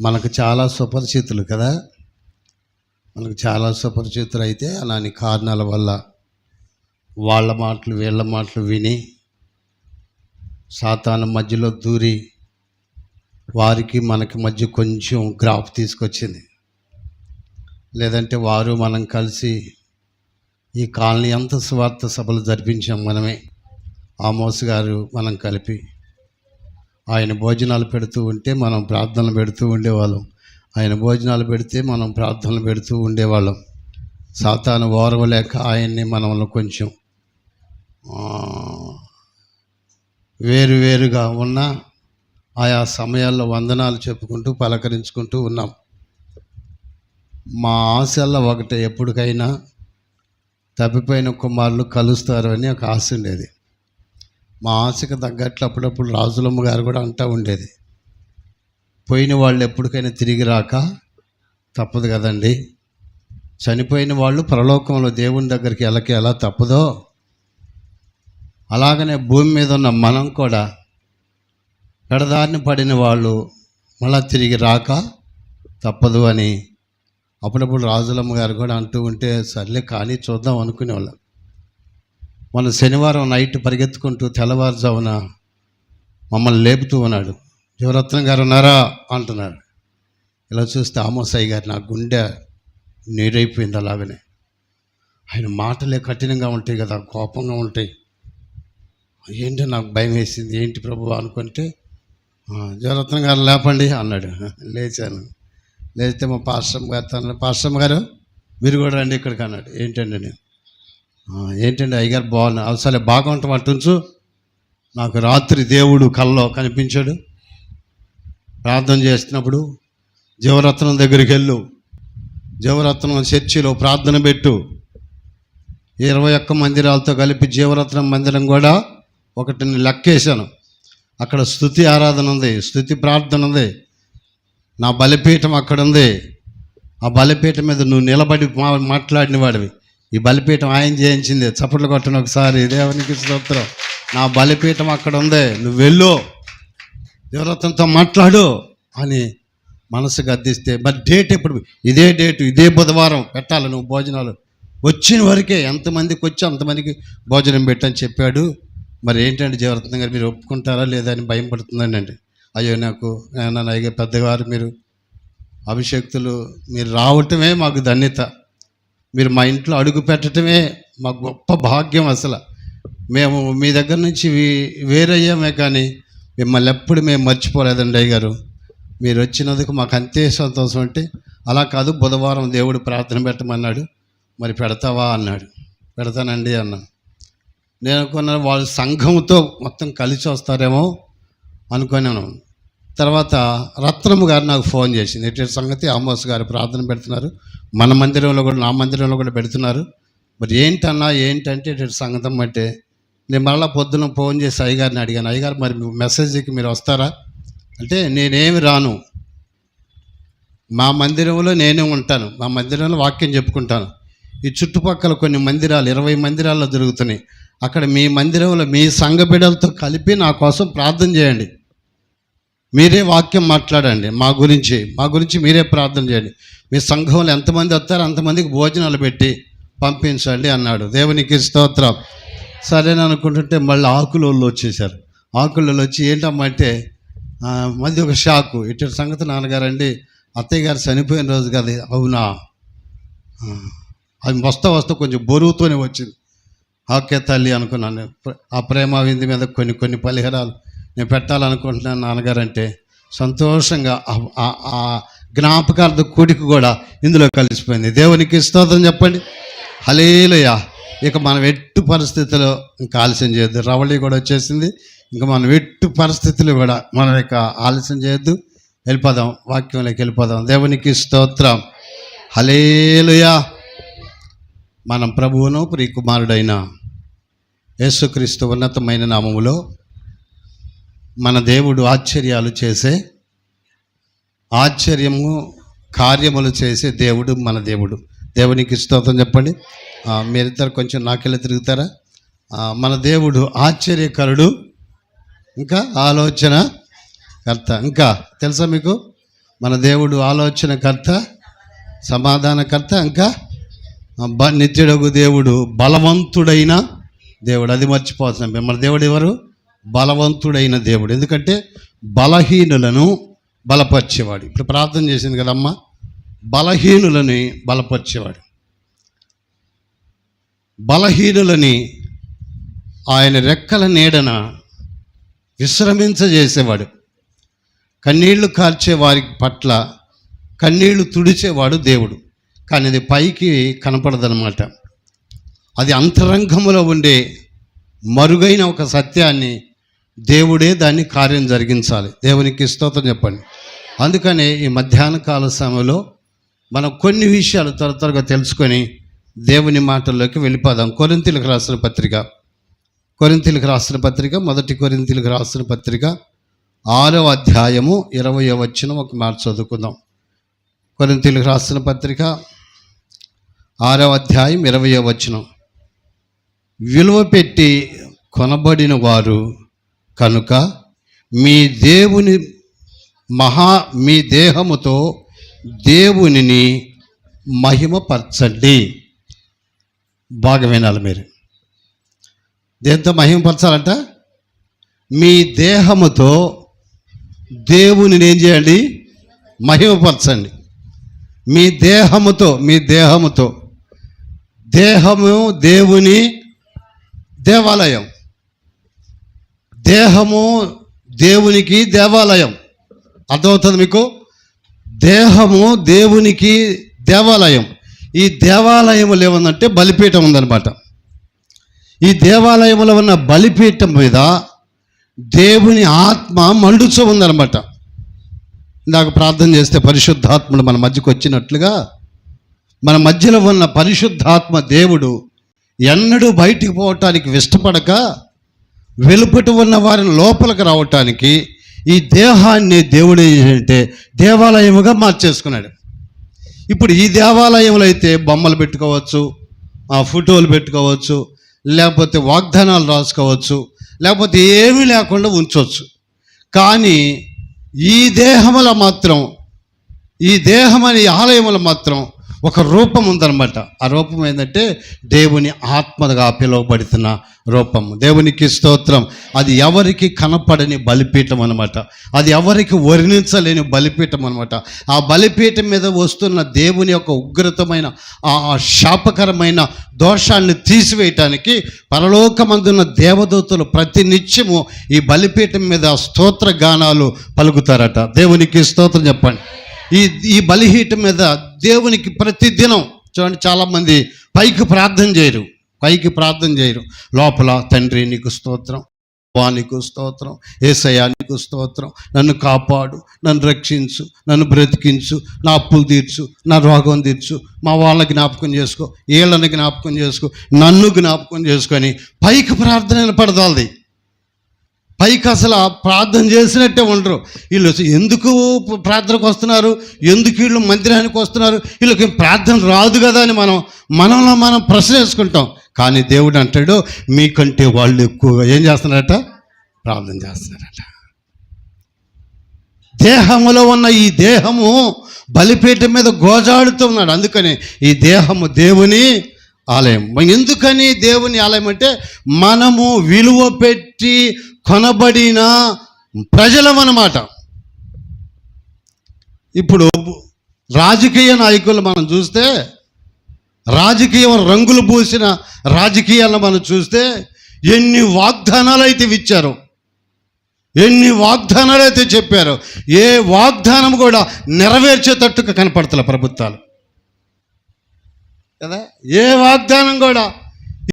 మనకు చాలా సుపరిచితులు కదా? మనకు చాలా సుపరిచితులు అయితే అలాంటి కారణాల వల్ల వాళ్ళ మాటలు వీళ్ళ మాటలు విని సాతాన మధ్యలో దూరి వారికి మనకి మధ్య కొంచెం గ్రాఫ్ తీసుకొచ్చింది. లేదంటే వారు మనం కలిసి ఈ కాలనీ అంత స్వార్థ సభలు జరిపించాం మనమే. ఆమోస్ గారు మనం కలిపి ఆయన భోజనాలు పెడుతూ ఉంటే మనం ప్రార్థనలు పెడుతూ ఉండేవాళ్ళం. ఆయన భోజనాలు పెడితే మనం ప్రార్థనలు పెడుతూ ఉండేవాళ్ళం. సాతాను ఓర్వలేక ఆయన్ని మనల్ని కొంచెం వేరు వేరుగా ఉన్న ఆయా సమయాల్లో వందనాలు చెప్పుకుంటూ పలకరించుకుంటూ ఉన్నాం. మా ఆశల్లో ఒకటే ఎప్పటికైనా తప్పిపోయిన కుమారులు కలుస్తారు అని ఒక ఆశ ఉండేది. మా ఆశకు తగ్గట్లు అప్పుడప్పుడు రాజులమ్మ గారు కూడా అంటూ ఉండేది. పోయిన వాళ్ళు ఎప్పటికైనా తిరిగి రాక తప్పదు కదండి. చనిపోయిన వాళ్ళు పరలోకంలో దేవుని దగ్గరికి వెళ్ళకి ఎలా తప్పదో అలాగనే భూమి మీద ఉన్న మనం కూడా పెడదారిని పడిన వాళ్ళు మళ్ళా తిరిగి రాక తప్పదు అని అప్పుడప్పుడు రాజులమ్మ గారు కూడా అంటూ ఉంటే సర్లే కానీ చూద్దాం అనుకునేవాళ్ళం. మన శనివారం నైట్ పరిగెత్తుకుంటూ తెల్లవారుజామున మమ్మల్ని లేపుతూ ఉన్నాడు. యువరత్నం గారు ఉన్నారా? అంటున్నాడు. ఇలా చూస్తే ఆమోసాయి గారు నా గుండె నీరైపోయింది అలాగనే. ఆయన మాటలే కఠినంగా ఉంటాయి కదా కోపంగా ఉంటాయి. ఏంటి నాకు భయం వేసింది ఏంటి ప్రభు? అనుకుంటే యువరత్నం గారు లేపండి అన్నాడు. లేచాను. లేస్తే మా పాశ్రమ గారు తన పాశ్రమ గారు మీరు కూడా రండి ఇక్కడికి అన్నాడు. ఏంటండి నేను? ఏంటండి అయ్యగారు బాగున్నా అవసరం బాగుంటాం అట్టుంచు నాకు రాత్రి దేవుడు కల్లో కనిపించాడు. ప్రార్థన చేస్తున్నప్పుడు జీవరత్నం దగ్గరికి వెళ్ళు. జీవరత్నం చర్చిలో ప్రార్థన పెట్టు. ఇరవై ఒక్క మందిరాలతో కలిపి జీవరత్నం మందిరం కూడా ఒకటిని లెక్కేశాను. అక్కడ స్థుతి ఆరాధన ఉంది స్థుతి ప్రార్థన ఉంది. నా బలిపీఠం అక్కడ ఉంది. ఆ బలిపీఠం మీద నువ్వు నిలబడి మా మాట్లాడిన వాడివి ఈ బలిపీఠం ఆయన చేయించింది. చప్పట్లు కొట్టను ఒకసారి. దేవునికి స్తోత్రం. నా బలిపీఠం అక్కడ ఉంది. నువ్వు వెళ్ళు. దేవరత్నంతో మాట్లాడు అని మనసు గద్దిస్తే మరి డేట్ ఎప్పుడు? ఇదే డేటు ఇదే బుధవారం పెట్టాలి నువ్వు భోజనాలు. వచ్చిన వరకే ఎంతమందికి వచ్చి అంతమందికి భోజనం పెట్టని చెప్పాడు. మరి ఏంటంటే జీవరత్నం గారు మీరు ఒప్పుకుంటారా లేదా అని భయం పడుతుందండి అండి. అయ్యో నాకు నన్ను అయ్యే పెద్దగారు మీరు అభిషక్తులు మీరు రావటమే మాకు ధన్యత. మీరు మా ఇంట్లో అడుగు పెట్టడమే మా గొప్ప భాగ్యం అసలు. మేము మీ దగ్గర నుంచి వేరయ్యామే కానీ మిమ్మల్ని ఎప్పుడు మేము మర్చిపోలేదండి అయ్య గారు మీరు వచ్చినందుకు మాకు అంతే సంతోషం అంటే అలా కాదు బుధవారం దేవుడు ప్రార్థన పెట్టమన్నాడు. మరి పెడతావా అన్నాడు. పెడతానండి అన్నాను. నేను అనుకున్నాను వాళ్ళు సంఘంతో మొత్తం కలిసి వస్తారేమో అనుకున్నాను. తర్వాత రత్నము గారు నాకు ఫోన్ చేసింది. ఎటువంటి సంగతి ఆమోస్ గారు ప్రార్థన పెడుతున్నారు. మన మందిరంలో కూడా నా మందిరంలో కూడా పెడుతున్నారు. మరి ఏంటన్నా ఏంటంటే ఇటువంటి సంగతం అంటే నేను మళ్ళీ పొద్దున ఫోన్ చేసి అయ్యగారిని అడిగాను. అయ్యగారు మరి మెసేజ్కి మీరు వస్తారా? అంటే నేనేమి రాను. మా మందిరంలో నేనే ఉంటాను. మా మందిరంలో వాక్యం చెప్పుకుంటాను. ఈ చుట్టుపక్కల కొన్ని మందిరాలు ఇరవై మందిరాల్లో జరుగుతున్నాయి. అక్కడ మీ మందిరంలో మీ సంఘ బిడ్డలతో కలిపి నా కోసం ప్రార్థన చేయండి. మీరే వాక్యం మాట్లాడండి మా గురించి. మా గురించి మీరే ప్రార్థన చేయండి. మీ సంఘంలో ఎంతమంది వస్తారో అంతమందికి భోజనాలు పెట్టి పంపించండి అన్నాడు. దేవునికి స్తోత్రం. సరేని అనుకుంటుంటే మళ్ళీ ఆకులోళ్ళు వచ్చేసారు ఆకులలో వచ్చి ఏంటమ్మా అంటే మధ్య ఒక షాకు. ఇటు సంగతి నాన్నగారండి అత్తయ్య గారు చనిపోయిన రోజు కదా అవునా? అది వస్తా వస్తా కొంచెం బరువుతోనే వచ్చింది. ఓకే తల్లి అనుకున్నాను. ప్ర- ఆ ప్రేమ విందు మీద కొన్ని కొన్ని పరిహారాలు నేను పెట్టాలనుకుంటున్నాను నాన్నగారు అంటే సంతోషంగా ఆ- జ్ఞాపకార్థ కూడిక కూడా ఇందులో కలిసిపోయింది. దేవునికి స్తోత్రం చెప్పండి. హలేలుయా ఇక మనం ఎట్టు పరిస్థితిలో ఇంకా ఆలస్యం చేయొద్దు. రవళి కూడా వచ్చేసింది. ఇంకా మనం ఎట్టు పరిస్థితులు కూడా మనం ఇక ఆలస్యం చేయొద్దు. వెళ్ళిపోదాం. వాక్యంలోకి వెళ్ళిపోదాం. దేవునికి స్తోత్రం. హలేలుయా మనం ప్రభువును ప్రియకుమారుడైన యేసుక్రీస్తు ఉన్నతమైన నామములో మన దేవుడు ఆశ్చర్యాలు చేసే ఆశ్చర్యము కార్యములు చేసే దేవుడు మన దేవుడు. దేవునికి స్తోత్రం చెప్పండి. మీరిద్దరు కొంచెం నాకెళ్ళి తిరుగుతారా? మన దేవుడు ఆశ్చర్యకరుడు. ఇంకా ఆలోచన కర్త. ఇంకా తెలుసా మీకు? మన దేవుడు ఆలోచనకర్త సమాధానకర్త ఇంకా బ నిత్యుడగు దేవుడు బలవంతుడైన దేవుడు. అది మర్చిపోతున్నాం మన దేవుడు ఎవరు? బలవంతుడైన దేవుడు. ఎందుకంటే బలహీనులను బలపరిచేవాడు. ఇప్పుడు ప్రార్థన చేసింది కదమ్మా? బలహీనులని బలపరిచేవాడు. బలహీనులని ఆయన రెక్కల నీడన విశ్రమించజేసేవాడు. కన్నీళ్ళు కార్చే వారి పట్ల కన్నీళ్ళు తుడిచేవాడు దేవుడు. కానీ అది పైకి కనపడదనమాట అది అంతరంగంలో ఉండే మరుగైన ఒక సత్యాన్ని దేవుడే దాన్ని కార్యం జరిగించాలి. దేవునికి స్తోత్రం చెప్పండి. అందుకనే ఈ మధ్యాహ్న కాల సమయంలో మనం కొన్ని విషయాలు త్వర త్వరగా తెలుసుకొని దేవుని మాటల్లోకి వెళ్ళిపోదాం. కొరింతలకు రాసిన పత్రిక. కొరింతలకు రాసిన పత్రిక మొదటి కొరింతలకు రాసిన పత్రిక ఆరో అధ్యాయము ఇరవై వచ్చిన ఒక మాట చదువుకుందాం. కొరింతలకు రాసిన పత్రిక ఆరో అధ్యాయం ఇరవై వచనం. విలువ పెట్టి కొనబడిన వారు కనుక మీ దేవుని మహా మీ దేహముతో దేవునిని మహిమపరచండి. బాగా వినాలి మీరు. దేంతో మహిమపరచాలంట? మీ దేహముతో దేవునిని ఏం చేయండి? మహిమపరచండి. మీ దేహముతో మీ దేహముతో. దేహము దేవుని దేవాలయం. దేహము దేవునికి దేవాలయం. అర్థమవుతుంది మీకు? దేహము దేవునికి దేవాలయం. ఈ దేవాలయములు ఏముందంటే బలిపీఠం ఉందన్నమాట. ఈ దేవాలయంలో ఉన్న బలిపీఠం మీద దేవుని ఆత్మ మండుచు ఉందన్నమాట. ఇందాక ప్రార్థన చేస్తే పరిశుద్ధాత్ముడు మన మధ్యకు వచ్చినట్లుగా మన మధ్యలో ఉన్న పరిశుద్ధాత్మ దేవుడు ఎన్నడూ బయటికి పోవటానికి ఇష్టపడక వెలుపటి ఉన్న వారిని లోపలికి రావటానికి ఈ దేహాన్ని దేవుడు ఏంటంటే దేవాలయముగా మార్చేసుకున్నాడు. ఇప్పుడు ఈ దేవాలయంలో అయితే బొమ్మలు పెట్టుకోవచ్చు ఆ ఫోటోలు పెట్టుకోవచ్చు లేకపోతే వాగ్దానాలు రాసుకోవచ్చు లేకపోతే ఏమీ లేకుండా ఉంచవచ్చు. కానీ ఈ దేహముల మాత్రం ఈ దేహం అనే ఆలయముల మాత్రం ఒక రూపం ఉందన్నమాట. ఆ రూపం ఏంటంటే దేవుని ఆత్మగా పిలువబడుతున్న రూపం దేవునికి స్తోత్రం. అది ఎవరికి కనపడని బలిపీఠం అనమాట అది ఎవరికి వర్ణించలేని బలిపీఠం అనమాట ఆ బలిపీఠం మీద వస్తున్న దేవుని యొక్క ఉగ్రతమైన ఆ శాపకరమైన దోషాన్ని తీసివేయటానికి పరలోకమందున్న దేవదూతలు ప్రతి నిత్యము ఈ బలిపీఠం మీద స్తోత్ర గానాలు పలుకుతారట. దేవునికి స్తోత్రం చెప్పండి. ఈ ఈ బలిహీటం మీద దేవునికి ప్రతిదినం చూడండి చాలామంది పైకి ప్రార్థన చేయరు. పైకి ప్రార్థన చేయరు. లోపల తండ్రి నీకు స్తోత్రం వానికి స్తోత్రం ఏసయానికి స్తోత్రం నన్ను కాపాడు నన్ను రక్షించు నన్ను బ్రతికించు నా అప్పులు తీర్చు నా రోగం తీర్చు మా వాళ్ళ జ్ఞాపకం చేసుకో వీళ్ళని జ్ఞాపకం చేసుకో నన్ను జ్ఞాపకం చేసుకొని పైకి ప్రార్థన పడదాలది పైకి అసలు ప్రార్థన చేసినట్టే ఉండరు. వీళ్ళు ఎందుకు ప్రార్థనకు వస్తున్నారు? ఎందుకు వీళ్ళు మందిరానికి వస్తున్నారు? వీళ్ళకి ప్రార్థన రాదు కదా అని మనం మనలో మనం ప్రశ్న వేసుకుంటాం. కానీ దేవుడు అంటాడు మీకంటే వాళ్ళు ఎక్కువగా ఏం చేస్తున్నారట? ప్రార్థన చేస్తున్నారట. దేహములో ఉన్న ఈ దేహము బలిపీఠం మీద గోజాడుతున్నాడు అందుకని ఈ దేహము దేవుని ఆలయం. ఎందుకని దేవుని ఆలయం అంటే మనము విలువ పెట్టి కొనబడిన ప్రజలం అన్నమాట. ఇప్పుడు రాజకీయ నాయకులు మనం చూస్తే రాజకీయం రంగులు పూసిన రాజకీయాలను మనం చూస్తే ఎన్ని వాగ్దానాలు అయితే ఇచ్చారు ఎన్ని వాగ్దానాలు అయితే చెప్పారు ఏ వాగ్దానం కూడా నెరవేర్చేటట్టుగా కనపడతలే ప్రభుత్వాలు. కదా? ఏ వాగ్దానం కూడా